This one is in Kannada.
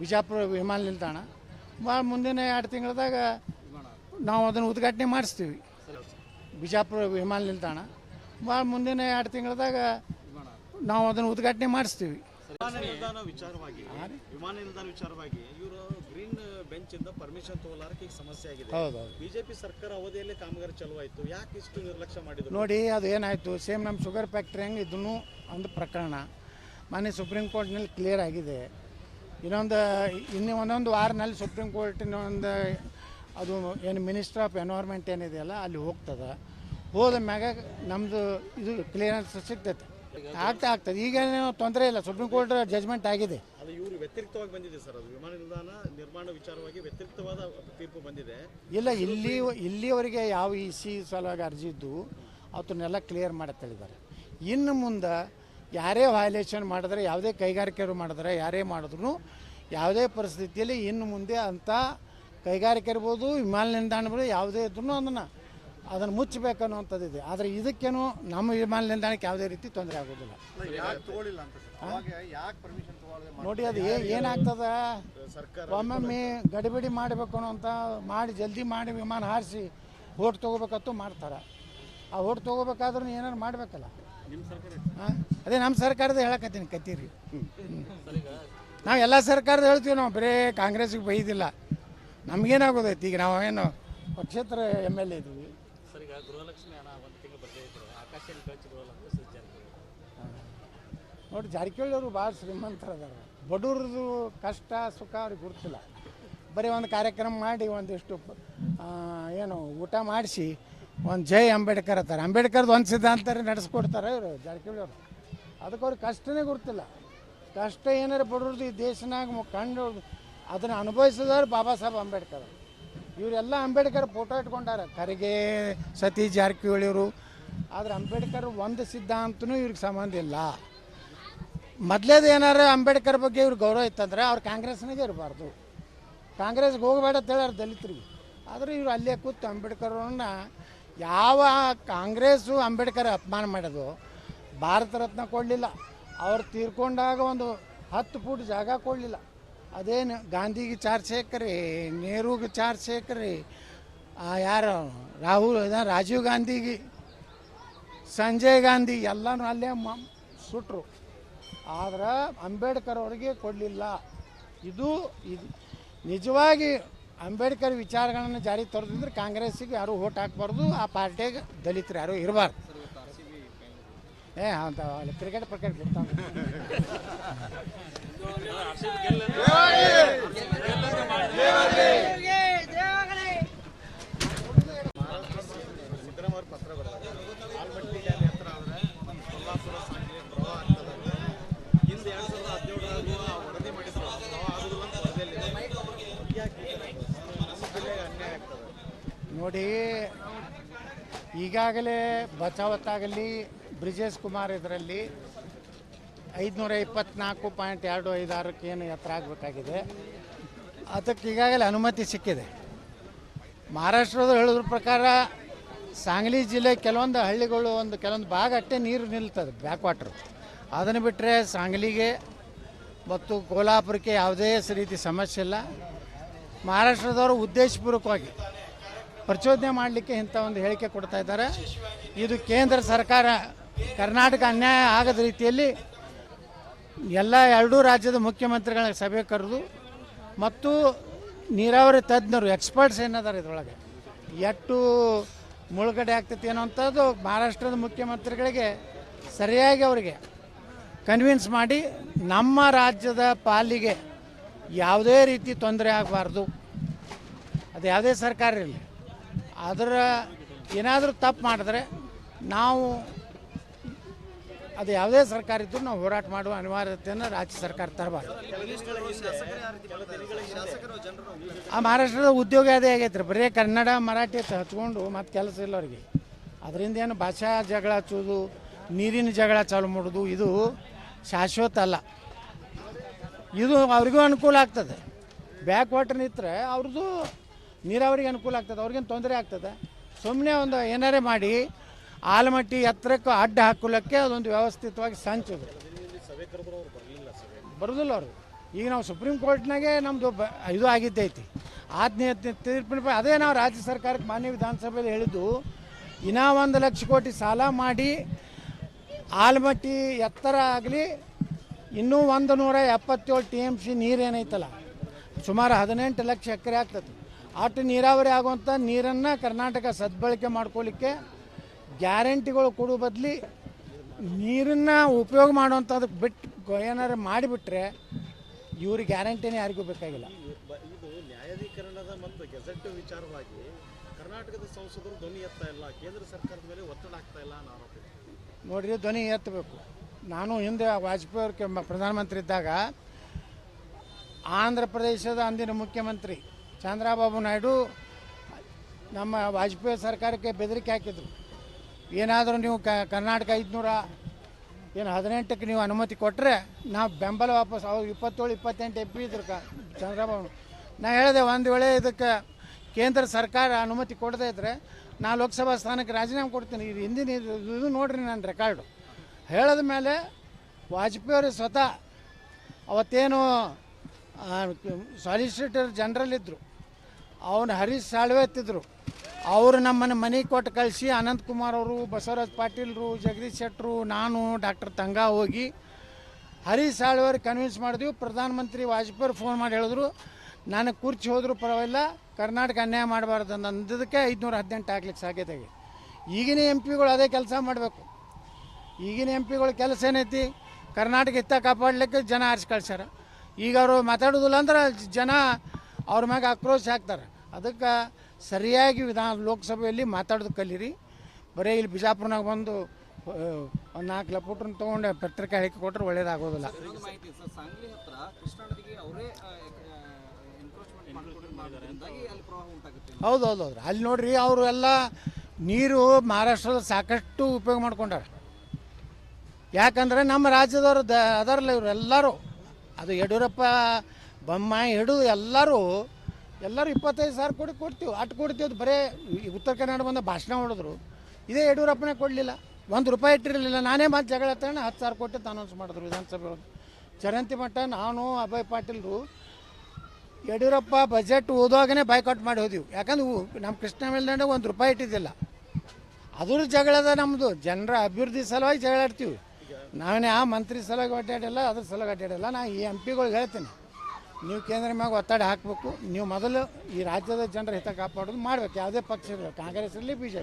ಬಿಜಾಪುರ ವಿಮಾನ ನಿಲ್ದಾಣ. ಭಾಳ ಮುಂದಿನ ಎರಡು ತಿಂಗಳದಾಗ ನಾವು ಅದನ್ನು ಉದ್ಘಾಟನೆ ಮಾಡಿಸ್ತೀವಿ. ಬಿಜಾಪುರ ವಿಮಾನ ನಿಲ್ದಾಣ. ಭಾಳ ಮುಂದಿನ ಎರಡು ತಿಂಗಳದಾಗ ನಾವು ಅದನ್ನು ಉದ್ಘಾಟನೆ ಮಾಡಿಸ್ತೀವಿ. ವಿಮಾನ ನಿಲ್ದಾಣ ವಿಚಾರವಾಗಿ ವಿಮಾನ ನಿಲ್ದಾಣ ವಿಚಾರವಾಗಿ ಇವರು ಗ್ರೀನ್ ಬೆಂಚ್ ಇಂದ ಪರ್ಮಿಷನ್ ತಗೊಳ್ಳಾರಕ್ಕೆ ಈಗ ಸಮಸ್ಯೆ ಆಗಿದೆ. ಬಿಜೆಪಿ ಸರ್ಕಾರ ಅವಧಿಯಲ್ಲಿ ಕಾಮಗಾರಿ ಚಲುವಾಯಿತು. ಯಾಕೆ ಇಷ್ಟು ನಿರ್ಲಕ್ಷ್ಯ ಮಾಡಿದ್ರು? ನೋಡಿ ಅದು ಏನಾಯ್ತು ಸೇಮ್ ನಮ್ಮ ಶುಗರ್ ಫ್ಯಾಕ್ಟ್ರಿ ಹೆಂಗೆ ಇದನ್ನು ಒಂದು ಪ್ರಕರಣ. ಮನೆ ಸುಪ್ರೀಂ ಕೋರ್ಟ್ನಲ್ಲಿ ಕ್ಲಿಯರ್ ಆಗಿದೆ. ಇನ್ನೊಂದು ಇನ್ನು ಒಂದೊಂದು ವಾರನಲ್ಲಿ ಸುಪ್ರೀಂ ಕೋರ್ಟಿನ ಒಂದು ಅದು ಏನು ಮಿನಿಸ್ಟರ್ ಆಫ್ ಎನ್ವೈರ್ಮೆಂಟ್ ಏನಿದೆಯಲ್ಲ ಅಲ್ಲಿ ಹೋಗ್ತದೆ. ಹೋದ ಮ್ಯಾಗ ನಮ್ಮದು ಇದು ಕ್ಲಿಯರೆನ್ಸ್ ಸಿಗ್ತೈತೆ ಆಗ್ತಾ ಆಗ್ತದೆ. ಈಗ ತೊಂದರೆ ಇಲ್ಲ. ಸುಪ್ರೀಂ ಕೋರ್ಟ್ ಜಜ್ಮೆಂಟ್ ಆಗಿದೆ. ಅದು ಇವರು ವ್ಯತಿರಿಕ್ತವಾಗಿ ಬಂದಿದೆ ಸರ್. ಅದು ವಿಮಾನ ನಿಲ್ದಾಣ ನಿರ್ಮಾಣ ವಿಚಾರವಾಗಿ ವ್ಯತಿರಿಕ್ತವಾದ ತೀರ್ಪು ಬಂದಿದೆ. ಇಲ್ಲ ಇಲ್ಲಿ ಇಲ್ಲಿವರೆಗೆ ಯಾವ ಇ ಸಿ ಸಲುವಾಗಿ ಅರ್ಜಿ ಇದ್ದು ಅದನ್ನೆಲ್ಲ ಕ್ಲಿಯರ್ ಮಾಡಕ್ಕೆ ಹೇಳಿದ್ದಾರೆ ಇನ್ನು ಮುಂದೆ ಯಾರೇ ವಯಲೇಷನ್ ಮಾಡಿದ್ರೆ ಯಾವುದೇ ಕೈಗಾರಿಕೆಯವರು ಮಾಡಿದ್ರೆ ಯಾರೇ ಮಾಡಿದ್ರು ಯಾವುದೇ ಪರಿಸ್ಥಿತಿಯಲ್ಲಿ ಇನ್ನು ಮುಂದೆ ಅಂಥ ಕೈಗಾರಿಕೆ ಇರ್ಬೋದು ವಿಮಾನ ನಿಲ್ದಾಣ ಇರ್ಬೋದು ಯಾವುದೇ ಇದ್ರೂ ಅದನ್ನು ಅದನ್ನು ಮುಚ್ಚಬೇಕು ಅನ್ನುವಂಥದ್ದಿದೆ ಆದರೆ ಇದಕ್ಕೇನು ನಮ್ಮ ವಿಮಾನ ನಿಲ್ದಾಣಕ್ಕೆ ಯಾವುದೇ ರೀತಿ ತೊಂದರೆ ಆಗೋದಿಲ್ಲ. ಯಾಕೆ ತಗೊಳ್ಳಿಲ್ಲ ಅಂತ ಸರ್? ಅವಾಗ ಯಾಕೆ ಪರ್ಮಿಷನ್ ತಗೊಳ್ಳದೆ ನೋಡಿ ಅದು ಏನಾಗ್ತದೆ? ಒಮ್ಮೊಮ್ಮೆ ಗಡಿಬಿಡಿ ಮಾಡಬೇಕು ಅನ್ನೋಂಥ ಮಾಡಿ ಜಲ್ದಿ ಮಾಡಿ ವಿಮಾನ ಹಾರಿಸಿ ಓಟ್ ತೊಗೋಬೇಕಂತೂ ಮಾಡ್ತಾರೆ. ಆ ಓಟ್ ತೊಗೋಬೇಕಾದ್ರೂ ಏನಾರು ಮಾಡಬೇಕಲ್ಲ. ಹಾಂ? ಅದೇ ನಮ್ಮ ಸರ್ಕಾರದ ಹೇಳಕತ್ತೀನಿ ಕತ್ತೀರಿ. ನಾವು ಎಲ್ಲ ಸರ್ಕಾರದ ಹೇಳ್ತೀವಿ ನಾವು ಬರೇ ಕಾಂಗ್ರೆಸ್ಗೆ ಬೈದಿಲ್ಲ. ನಮಗೇನಾಗೋದೈತಿ? ಈಗ ನಾವೇನು ಪಕ್ಷೇತರ ಎಂ ಎಲ್ ಎ ಇದ್ದೀವಿ ನೋಡಿ ಜಾರಕಿಹೊಳಿಯವರು ಭಾಳ ಶ್ರೀಮಂತರ ಅದಾರ. ಬಡವ್ರದ್ದು ಕಷ್ಟ ಸುಖ ಅವ್ರಿಗೆ ಗುರುತಿಲ್ಲ. ಬರೀ ಒಂದು ಕಾರ್ಯಕ್ರಮ ಮಾಡಿ ಒಂದಿಷ್ಟು ಏನು ಊಟ ಮಾಡಿಸಿ ಒಂದು ಜೈ ಅಂಬೇಡ್ಕರ್ ಅಂತಾರೆ. ಅಂಬೇಡ್ಕರ್ದು ಒಂದು ಸಿದ್ಧಾಂತ ನಡೆಸ್ಕೊಡ್ತಾರೆ ಇವರು, ಜಾರಕಿಹೊಳಿ ಅವರು. ಅದಕ್ಕೆ ಅವ್ರಿಗೆ ಕಷ್ಟನೇ ಗೊತ್ತಿಲ್ಲ ಕಷ್ಟ ಏನಾರು ಬಡವ್ರದ್ದು ಈ ದೇಶನಾಗ ಕಂಡು ಅದನ್ನು ಅನುಭವಿಸಿದವ್ರು ಬಾಬಾ ಸಾಹೇಬ್ ಅಂಬೇಡ್ಕರ್ ಇವರೆಲ್ಲ ಅಂಬೇಡ್ಕರ್ ಫೋಟೋ ಇಟ್ಕೊಂಡಾರ. ಕರಿಗೆ ಸತೀಶ್ ಜಾರಕಿಹೊಳಿ ಅವರು ಆದರೆ ಅಂಬೇಡ್ಕರ್ ಒಂದು ಸಿದ್ಧಾಂತನೂ ಇವ್ರಿಗೆ ಸಂಬಂಧ ಇಲ್ಲ. ಮೊದಲೇದು ಏನಾರು ಅಂಬೇಡ್ಕರ್ ಬಗ್ಗೆ ಇವ್ರಿಗೆ ಗೌರವ ಇತ್ತಂದ್ರೆ ಅವ್ರು ಕಾಂಗ್ರೆಸ್ನಾಗೆ ಇರಬಾರ್ದು. ಕಾಂಗ್ರೆಸ್ಗೆ ಹೋಗಬೇಡ ಅಂತ ಹೇಳ್ಯಾರ ದಲಿತರಿಗೆ. ಆದರೂ ಇವರು ಅಲ್ಲೇ ಕೂತು ಅಂಬೇಡ್ಕರ್ನ ಯಾವ ಕಾಂಗ್ರೆಸ್ಸು ಅಂಬೇಡ್ಕರ್ ಅಪಮಾನ ಮಾಡೋದು ಭಾರತ ರತ್ನ ಕೊಡಲಿಲ್ಲ. ಅವ್ರು ತೀರ್ಕೊಂಡಾಗ ಒಂದು ಹತ್ತು ಫೂಟ್ ಜಾಗ ಕೊಡಲಿಲ್ಲ. ಅದೇನು ಗಾಂಧಿಗೆ ಚಾರ್ಜ್ ಸೇಕ್ರಿ ನೆಹರೂಗೆ ಚಾರ್ಜ್ ಸೇಕ್ರಿ ಯಾರು, ರಾಹುಲ್ ರಾಜೀವ್ ಗಾಂಧಿಗೆ, ಸಂಜಯ್ ಗಾಂಧಿ, ಎಲ್ಲನೂ ಅಲ್ಲೇ ಸುಟ್ರು. ಆದ್ರೆ ಅಂಬೇಡ್ಕರ್ ಅವ್ರಿಗೆ ಕೊಡಲಿಲ್ಲ. ಇದು ಇದು ನಿಜವಾಗಿ ಅಂಬೇಡ್ಕರ್ ವಿಚಾರಗಳನ್ನು ಜಾರಿ ತರೋದಿದ್ರೆ ಕಾಂಗ್ರೆಸ್ಸಿಗೆ ಯಾರು ಓಟ್ ಹಾಕ್ಬಾರ್ದು ಆ ಪಾರ್ಟಿಗೆ ದಲಿತರು ಯಾರು ಇರಬಾರ್ದು ಏ ಅಂತ ಕ್ರಿಕೆಟ್ ಪ್ರಕಟ ಬಿಡ್ತಾನೆ ಸಿದ್ದರಾಮಯ್ಯ ಅವ್ರ ಪತ್ರ ಬರ್ತದೆ ಆಲ್ಮಟ್ಟಿ ಡ್ಯಾಮ್ ಎತ್ತರ ಆದರೆ ಕೊಲ್ಲಾಪುರ ಸಾಂಗ್ಲಿ ಪ್ರವಾಹ ಆಗ್ತದೆ ಹಿಂದೆ ಎರಡು ಸಾವಿರದ ಹದಿನೇಳರಾಗೂ ಆ ವರದಿ ಮಾಡಿದ್ರು ಪ್ರವಾಹ ಆಗುದಿಲ್ಲ ಅಂತ ವರದಿಯಲ್ಲಿ ಯಾಕೆ ನಮ್ಮ ಜಿಲ್ಲೆಗೆ ಅನ್ಯಾಯ ಆಗ್ತದೆ ನೋಡಿ, ಈಗಾಗಲೇ ಬಚಾವತ್ತಾಗಲಿ, ಬ್ರಿಜೇಶ್ ಕುಮಾರ್ ಇದರಲ್ಲಿ ಐದುನೂರ ಇಪ್ಪತ್ನಾಲ್ಕು ಪಾಯಿಂಟ್ ಎರಡು ಐದಾರಕ್ಕೆ ಏನು ಎತ್ತರ ಆಗಬೇಕಾಗಿದೆ. ಅದಕ್ಕೆ ಈಗಾಗಲೇ ಅನುಮತಿ ಸಿಕ್ಕಿದೆ. ಮಹಾರಾಷ್ಟ್ರದ ಹೇಳಿದ್ರ ಪ್ರಕಾರ ಸಾಂಗ್ಲಿ ಜಿಲ್ಲೆ ಕೆಲವೊಂದು ಹಳ್ಳಿಗಳು ಒಂದು ಕೆಲವೊಂದು ಭಾಗ ಅಷ್ಟೇ ನೀರು ನಿಲ್ತದೆ, ಬ್ಯಾಕ್ ವಾಟ್ರು. ಅದನ್ನು ಬಿಟ್ಟರೆ ಸಾಂಗ್ಲಿಗೆ ಮತ್ತು ಕೋಲಾಪುರಕ್ಕೆ ಯಾವುದೇ ರೀತಿ ಸಮಸ್ಯೆ ಇಲ್ಲ. ಮಹಾರಾಷ್ಟ್ರದವರು ಉದ್ದೇಶಪೂರ್ವಕವಾಗಿ ಪ್ರಚೋದನೆ ಮಾಡಲಿಕ್ಕೆ ಇಂಥ ಒಂದು ಹೇಳಿಕೆ ಕೊಡ್ತಾ ಇದ್ದಾರೆ. ಇದು ಕೇಂದ್ರ ಸರ್ಕಾರ ಕರ್ನಾಟಕ ಅನ್ಯಾಯ ಆಗದ ರೀತಿಯಲ್ಲಿ ಎಲ್ಲ ಎರಡೂ ರಾಜ್ಯದ ಮುಖ್ಯಮಂತ್ರಿಗಳ ಸಭೆ ಕರೆದು ಮತ್ತು ನೀರಾವರಿ ತಜ್ಞರು ಎಕ್ಸ್ಪರ್ಟ್ಸ್ ಏನಿದ್ದಾರೆ ಇದ್ರೊಳಗೆ. ಎಷ್ಟು ಮುಳುಗಡೆ ಆಗ್ತೈತಿ ಏನೋ ಮಹಾರಾಷ್ಟ್ರದ ಮುಖ್ಯಮಂತ್ರಿಗಳಿಗೆ ಸರಿಯಾಗಿ ಅವರಿಗೆ ಕನ್ವಿನ್ಸ್ ಮಾಡಿ ನಮ್ಮ ರಾಜ್ಯದ ಪಾಲಿಗೆ ಯಾವುದೇ ರೀತಿ ತೊಂದರೆ ಆಗಬಾರ್ದು. ಅದು ಯಾವುದೇ ಸರ್ಕಾರ ಇರಲಿ. ಅದರ ಏನಾದರೂ ತಪ್ಪು ಮಾಡಿದ್ರೆ ನಾವು ಅದು ಯಾವುದೇ ಸರ್ಕಾರ ಇದ್ದರೂ ನಾವು ಹೋರಾಟ ಮಾಡುವ ಅನಿವಾರ್ಯತೆಯನ್ನು ರಾಜ್ಯ ಸರ್ಕಾರ ತರಬಾರ್ದು. ಆ ಮಹಾರಾಷ್ಟ್ರದ ಉದ್ಯೋಗ ಅದೇ ಆಗೈತೆ ಬರೀ ಕನ್ನಡ, ಮರಾಠಿ ಹಚ್ಕೊಂಡು ಮತ್ತೆ ಕೆಲಸ ಇಲ್ಲ ಅವ್ರಿಗೆ. ಅದರಿಂದ ಏನು ಭಾಷಾ ಜಗಳ ಹಚ್ಚೋದು ನೀರಿನ ಜಗಳ ಚಾಲು ಮಾಡೋದು ಇದು ಶಾಶ್ವತ ಅಲ್ಲ. ಇದು ಅವ್ರಿಗೂ ಅನುಕೂಲ ಆಗ್ತದೆ. ಬ್ಯಾಕ್ ವಾಟರ್ ಅವ್ರದ್ದು ನೀರಾವರಿಗೆ ಅನುಕೂಲ ಆಗ್ತದೆ, ಅವ್ರಿಗೇನು ತೊಂದರೆ ಆಗ್ತದೆ. ಸುಮ್ಮನೆ ಒಂದು ಏನಾರೇ ಮಾಡಿ, ಆಲಮಟ್ಟಿ ಎತ್ತರಕ್ಕೆ ಅಡ್ಡ ಹಾಕೊಳ್ಳೋಕ್ಕೆ ಅದೊಂದು ವ್ಯವಸ್ಥಿತವಾಗಿ ಸಂಚು ಇಲ್ಲಿ ಸಭೆ ಕರೆದ್ರು ಬರಲಿಲ್ಲ ಸಭೆ ಬರೋದಿಲ್ಲ ಅವರು. ಈಗ ನಾವು ಸುಪ್ರೀಂ ಕೋರ್ಟ್ನಾಗೆ ನಮ್ಮದು ಬ, ಇದು ಆಗಿದ್ದೈತಿ. ಆಜ್ಞೆ ತೀರ್ಪಿನ ಅದೇ ನಾವು ರಾಜ್ಯ ಸರ್ಕಾರಕ್ಕೆ ಮಾನ್ಯ ವಿಧಾನಸಭೆಯಲ್ಲಿ ಹೇಳಿದ್ದು, ಇನ್ನೂ ಒಂದು ಲಕ್ಷ ಕೋಟಿ ಸಾಲ ಮಾಡಿ, ಆಲಮಟ್ಟಿ ಎತ್ತರ ಆಗಲಿ, ಇನ್ನೂ ಒಂದು ನೂರ ಎಪ್ಪತ್ತೇಳು ಟಿ ಎಂ ಸಿ ನೀರು ಏನೈತಲ್ಲ ಸುಮಾರು ಹದಿನೆಂಟು ಲಕ್ಷ ಎಕರೆ ಆಗ್ತದೆ. ಅಷ್ಟು ನೀರಾವರಿ ಆಗುವಂಥ ನೀರನ್ನು ಕರ್ನಾಟಕ ಸದ್ಬಳಕೆ ಮಾಡ್ಕೊಳ್ಳಿಕ್ಕೆ ಗ್ಯಾರಂಟಿಗಳು ಕೊಡೋ ಬದಲಿ ನೀರನ್ನು ಉಪಯೋಗ ಮಾಡುವಂಥದ್ದು ಬಿಟ್ಟು ಏನಾರು ಮಾಡಿಬಿಟ್ರೆ ಇವ್ರ ಗ್ಯಾರಂಟಿನೇ ಯಾರಿಗೂ ಬೇಕಾಗಿಲ್ಲ ಇದು ನ್ಯಾಯಾಧೀಕರಣದ ಮತ್ತು ಗೆಜೆಟ್ ವಿಚಾರವಾಗಿ ಕರ್ನಾಟಕದ ಸಂಸದರು ಧ್ವನಿ ಎತ್ತಾ ಇಲ್ಲ ಕೇಂದ್ರ ಸರ್ಕಾರದ ಮೇಲೆ ಒತ್ತಡ ಆಗ್ತಾ ಇಲ್ಲ ಅನ್ನೋ ಆರೋಪ ಇದೆ. ನೋಡ್ರಿ ಧ್ವನಿ ಎತ್ತಬೇಕು ನಾನು ಹಿಂದೆ ವಾಜಪೇಯಿ ಅವ್ರ ಪ್ರಧಾನಮಂತ್ರಿ ಇದ್ದಾಗ ಆಂಧ್ರ ಪ್ರದೇಶದ ಅಂದಿನ ಮುಖ್ಯಮಂತ್ರಿ ಚಂದ್ರಬಾಬು ನಾಯ್ಡು ನಮ್ಮ ವಾಜಪೇಯಿ ಸರ್ಕಾರಕ್ಕೆ ಬೆದರಿಕೆ ಹಾಕಿದ್ರು. ಏನಾದರೂ ನೀವು ಕರ್ನಾಟಕ ಐದುನೂರ ಏನು ಹದಿನೆಂಟಕ್ಕೆ ನೀವು ಅನುಮತಿ ಕೊಟ್ಟರೆ ನಾವು ಬೆಂಬಲ ವಾಪಸ್, ಅವ್ರು ಇಪ್ಪತ್ತೇಳು, ಇಪ್ಪತ್ತೆಂಟು ಎಂ ಪಿ ಇದ್ರು ಕ ಚಂದ್ರಬಾಬು ನಾ ಹೇಳಿದೆ ಒಂದು ವೇಳೆ ಇದಕ್ಕೆ ಕೇಂದ್ರ ಸರ್ಕಾರ ಅನುಮತಿ ಕೊಡದೇ ಇದ್ದರೆ ನಾ ಲೋಕಸಭಾ ಸ್ಥಾನಕ್ಕೆ ರಾಜೀನಾಮೆ ಕೊಡ್ತೀನಿ. ಇದು ಹಿಂದಿನ ಇದು ನೋಡ್ರಿ ನನ್ನ ರೆಕಾರ್ಡು ಹೇಳಿದ ಮೇಲೆ ವಾಜಪೇಯಿ ಸ್ವತಃ ಅವತ್ತೇನು ಸಾಲಿಸಿಟರ್ ಜನರಲ್ ಇದ್ದರು ಅವನು ಹರೀಶ್ ಸಾಳ್ವೆ ಎತ್ತಿದ್ರು. ಅವರು ನಮ್ಮನ್ನು ಮನೆ ಕೊಟ್ಟು ಕಳಿಸಿ ಅನಂತಕುಮಾರ್ ಅವರು, ಬಸವರಾಜ್ ಪಾಟೀಲ್ರು, ಜಗದೀಶ್ ಶೆಟ್ಟರು, ನಾನು, ಡಾಕ್ಟರ್ ತಂಗ ಹೋಗಿ ಹರೀಶ್ ಸಾಳ್ವೆ ಅವ್ರಿಗೆ ಕನ್ವಿನ್ಸ್ ಮಾಡಿದ್ವಿ. ಪ್ರಧಾನಮಂತ್ರಿ ವಾಜಪೇಯಿ ಫೋನ್ ಮಾಡಿ ಹೇಳಿದ್ರು. ನನಗೆ ಕುರ್ಚಿ ಹೋದರೂ ಪರವಾಗಿಲ್ಲ, ಕರ್ನಾಟಕ ಅನ್ಯಾಯ ಮಾಡಬಾರ್ದು ಅಂತ ಅಂದದಕ್ಕೆ ಐದುನೂರ ಹದಿನೆಂಟು ಹಾಕ್ಲಿಕ್ಕೆ ಸಾಧ್ಯತೆ ಈಗಿನ ಎಂ ಪಿಗಳು ಅದೇ ಕೆಲಸ ಮಾಡಬೇಕು. ಈಗಿನ ಎಂ ಪಿಗಳು ಕೆಲಸ ಏನೈತಿ? ಕರ್ನಾಟಕ ಹಿತ ಕಾಪಾಡಲಿಕ್ಕೆ ಜನ ಆರಿಸಿ ಕಳ್ಸ್ಯಾರ. ಈಗ ಅವರು ಮಾತಾಡೋದಿಲ್ಲ ಅಂದ್ರೆ ಜನ ಅವ್ರ ಮ್ಯಾಗ ಆಕ್ರೋಶ ಹಾಕ್ತಾರೆ ಅದಕ್ಕೆ ಸರಿಯಾಗಿ ವಿಧಾನ ಲೋಕಸಭೆಯಲ್ಲಿ ಮಾತಾಡೋದು ಕಲೀರಿ. ಬರೀ ಇಲ್ಲಿ ಬಿಜಾಪುರ್ನಾಗ ಬಂದು ಒಂದು ನಾಲ್ಕು ಲಪುಟ್ರನ್ನ ತೊಗೊಂಡು ಪತ್ರಿಕೆ ಹೇಳಿಕೆ ಕೊಟ್ಟರೆ ಒಳ್ಳೇದಾಗೋದಿಲ್ಲ. ಹೌದು ಹೌದು ಹೌದು ಅಲ್ಲಿ ನೋಡ್ರಿ ಅವರು ಎಲ್ಲ ನೀರು ಮಹಾರಾಷ್ಟ್ರದ ಸಾಕಷ್ಟು ಉಪಯೋಗ ಮಾಡ್ಕೊಂಡಾರ. ಯಾಕಂದ್ರೆ ನಮ್ಮ ರಾಜ್ಯದವರು ದ ಅದರಲ್ಲ ಇವರು ಎಲ್ಲರೂ. ಅದು ಯಡಿಯೂರಪ್ಪ ಬೊಮ್ಮಾಯಿ ಹಿಡು ಎಲ್ಲರೂ ಎಲ್ಲರೂ ಇಪ್ಪತ್ತೈದು ಸಾವಿರ ಕೋಟಿ ಕೊಡ್ತೀವಿ. ಅಟ್ಟು ಕೊಡ್ತೀವಿ ಬರೀ ಉತ್ತರ ಕನ್ನಡ ಬಂದ ಭಾಷಣ ಹೊಡೆದ್ರು ಇದೇ ಯಡಿಯೂರಪ್ಪನೇ ಕೊಡಲಿಲ್ಲ. ಒಂದು ರೂಪಾಯಿ ಇಟ್ಟಿರಲಿಲ್ಲ. ನಾನೇ ಮತ್ತೆ ಜಗಳ ತಗೊಂಡು ಹತ್ತು ಸಾವಿರ ಕೋಟಿ ಅನೌನ್ಸ್ ಮಾಡಿದ್ರು ವಿಧಾನಸಭೆ ಚರಂತಿ ಮಠ, ನಾನು, ಅಭಯ್ ಪಾಟೀಲ್ರು, ಯಡಿಯೂರಪ್ಪ ಬಜೆಟ್ ಓದುವಾಗನೇ ಬಾಯ್ಕಾಟ್ ಮಾಡಿ ಹೋದಿವಿ. ಯಾಕಂದ್ರೆ ನಮ್ಮ ಕೃಷ್ಣ ಮೇಲ್ದಂಡ ಒಂದು ರೂಪಾಯಿ ಇಟ್ಟಿದ್ದಿಲ್ಲ. ಅದ್ರ ಜಗಳದ ನಮ್ಮದು ಜನರ ಅಭಿವೃದ್ಧಿ ಸಲುವಾಗಿ ಜಗಳಾಡ್ತೀವಿ ನಾವೇನೇ ಆ ಮಂತ್ರಿ ಸಲುವಾಗಿ ಅಡ್ಡಾಡಿಲ್ಲ ಅದ್ರ ಸಲುವಾಗಿ ಅಡ್ಡಾಡಿಲ್ಲ ನಾನು ಈ ಎಂ ಪಿಗಳಿಗೆ ಹೇಳ್ತೀನಿ. ನೀವು ಕೇಂದ್ರ ಮ್ಯಾಗ ಒತ್ತಡ ಹಾಕಬೇಕು, ನೀವು ಮೊದಲು ಈ ರಾಜ್ಯದ ಜನರ ಹಿತ ಕಾಪಾಡೋದು ಮಾಡ್ಬೇಕು. ಯಾವುದೇ ಪಕ್ಷ ಇರಲಿ, ಕಾಂಗ್ರೆಸ್ ಇರಲಿ ಬಿ ಜೆ